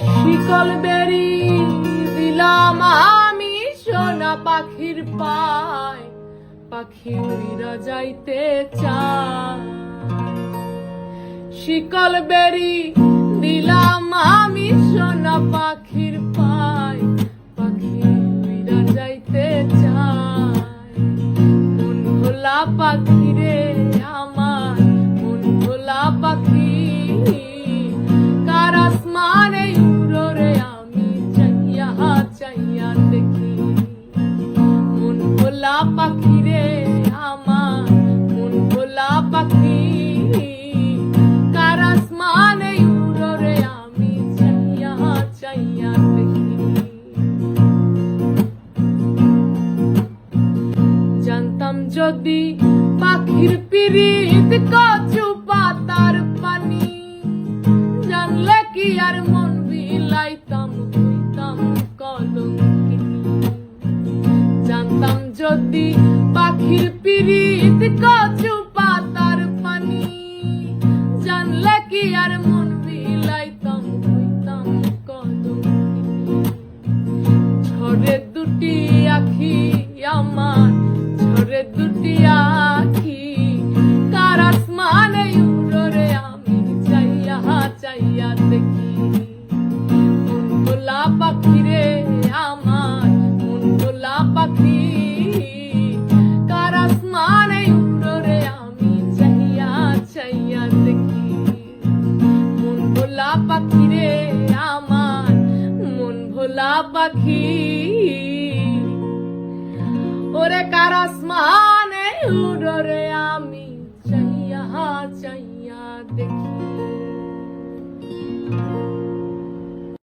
শিকল বেরি দিলাম আমি সোনা পাখির পায় পাখি উইরা যাইতে চায়। শিকল বেরি দিলাম আমি সোনা পাখির পায় পাখি উইরা যাইতে চায়। মন ভোলা পাখি যদি পাখির পিরিত কচু পাতার পানি, জানলে কি আর মন বিলাইতাম হইতাম কলঙ্কিনী জানতাম যদি পাখির পিরিত কচু পাতার পানি, জানলে কি আর মন বিলাইতাম হইতাম কলঙ্কিনী ঝরে দুটি আখি আমার ঝরে দুটি আখি কার আসমানে আমি চাইয়া চাইয়া দেখি। মন পাখি রে আমার মন পাখি? আমি চাইয়া চাইয়া দেখি। পাখি রে আমার মন ভোলা পাখি? কার আসমানে উড়রে আমি